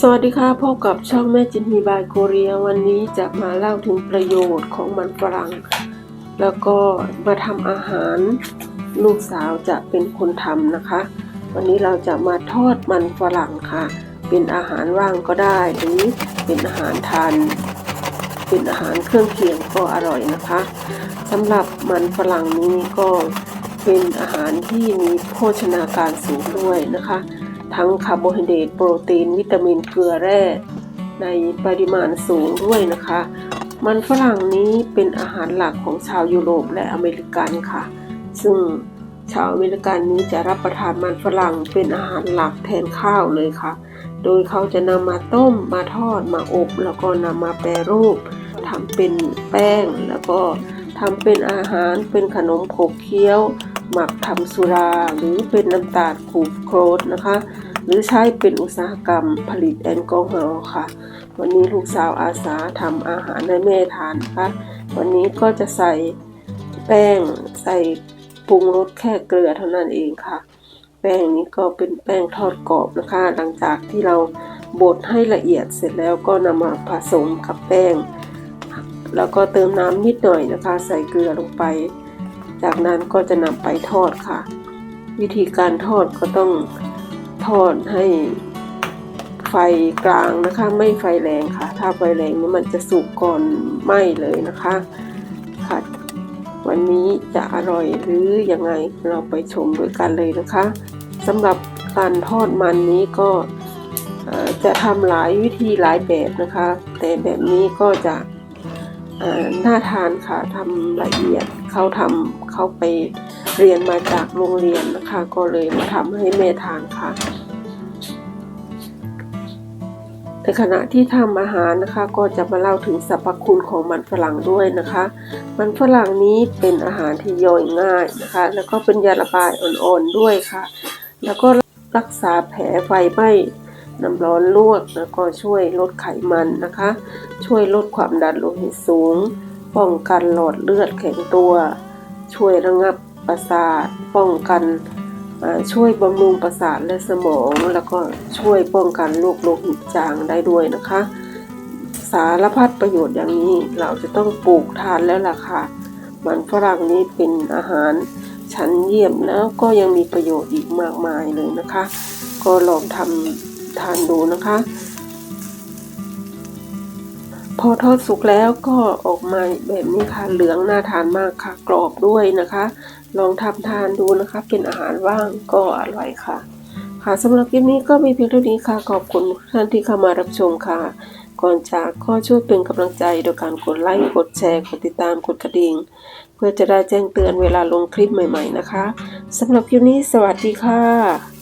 สวัสดีค่ะพบกับช่องแม่จินมีบายโคเรียวันนี้จะมาเล่าถึงประโยชน์ของมันฝรั่ง แล้วก็มาทำอาหารลูกสาวจะเป็นคนทำนะคะ วันนี้เราจะมาทอดมันฝรั่งค่ะ เป็นอาหารว่างก็ได้หรือเป็นอาหารทานเป็นอาหารเครื่องเคียงก็อร่อยนะคะสำหรับมันฝรั่งนี้ก็เป็นอาหารที่มีโภชนาการสูงด้วยนะคะ ทั้งคาร์โบไฮเดรตโปรตีน วิตามินเกลือแร่ ในปริมาณสูงด้วยนะคะ มันฝรั่งนี้เป็นอาหารหลักของชาวยุโรปและอเมริกันค่ะ ซึ่งชาวอเมริกันนี้จะรับประทานมันฝรั่งเป็นอาหารหลักแทนข้าวเลยค่ะ โดยเขาจะนำมาต้มมาทอดมาอบ แล้วก็นำมาแปรรูปทำเป็นแป้งแล้วก็ทำเป็นอาหารเป็นขนมขบเคี้ยว หมักทำสุราหรือเป็นน้ำตาลขูดโครดนะคะ หรือใช้เป็นอุตสาหกรรมผลิตแอลกอฮอล์ค่ะ วันนี้ลูกสาวอาสาทำอาหารให้แม่ทานนะคะ วันนี้ก็จะใส่แป้งใส่ปรุงรสแค่เกลือเท่านั้นเองค่ะ แป้งนี้ก็เป็นแป้งทอดกรอบนะคะ หลังจากที่เราบดให้ละเอียดเสร็จแล้วก็นำมาผสมกับแป้ง แล้วก็เติมน้ำนิดหน่อยนะคะ ใส่เกลือลงไป จากนั้นก็จะนำไปทอดค่ะ วิธีการทอดก็ต้อง ทอดให้ไฟกลางนะคะ ไม่ไฟแรงค่ะ ถ้าไฟแรงนี่มันจะสุกก่อนไหม้เลยนะคะค่ะวันนี้จะอร่อยหรือยังไงเราไปชมด้วยกันเลยนะคะสำหรับการทอดมันนี้ก็จะทำหลายวิธีหลายแบบนะคะ แต่แบบนี้ก็จะน่าทานค่ะทำละเอียดเขาทำเขาไป เรียนมาจากโรงเรียนนะคะ ก็เลยมาทำให้แม่ทานค่ะ ในขณะที่ทำอาหารนะคะ ก็จะมาเล่าถึงสรรพคุณของมันฝรั่งด้วยนะคะ มันฝรั่งนี้เป็นอาหารที่ย่อยง่ายนะคะ แล้วก็เป็นยาระบายอ่อนๆด้วยค่ะ แล้วก็รักษาแผลไฟไหม้น้ำร้อนลวกแล้วก็ช่วยลดไขมันนะคะ ช่วยลดความดันโลหิตสูง ป้องกันหลอดเลือดแข็งตัว ช่วยระงับ ประสาทป้องกันช่วยบำรุงประสาทและสมอง แล้วก็ช่วยป้องกันโรคโลหิตจางได้ด้วยนะคะ สารพัดประโยชน์อย่างนี้เราจะต้องปลูกทานแล้วล่ะค่ะ มันฝรั่งนี้เป็นอาหารชั้นเยี่ยมแล้วก็ยังมีประโยชน์อีกมากมายเลยนะคะ ก็ลองทำทานดูนะคะ พอทอดสุกแล้วก็ออกมาแบบนี้ค่ะเหลืองน่าทานมากค่ะ กรอบด้วยนะคะ ลองทำทานดูนะคะ เป็นอาหารว่างก็อร่อยค่ะ ค่ะสำหรับคลิปนี้ก็มีเพียงเท่านี้ค่ะ ขอบคุณท่านที่เข้ามารับชมค่ะ ก่อนจากก็ช่วยเป็นกำลังใจโดยการกดไลค์กดแชร์กดติดตามกดกระดิ่ง เพื่อจะได้แจ้งเตือนเวลาลงคลิปใหม่ ๆ นะคะสำหรับคลิปนี้สวัสดีค่ะ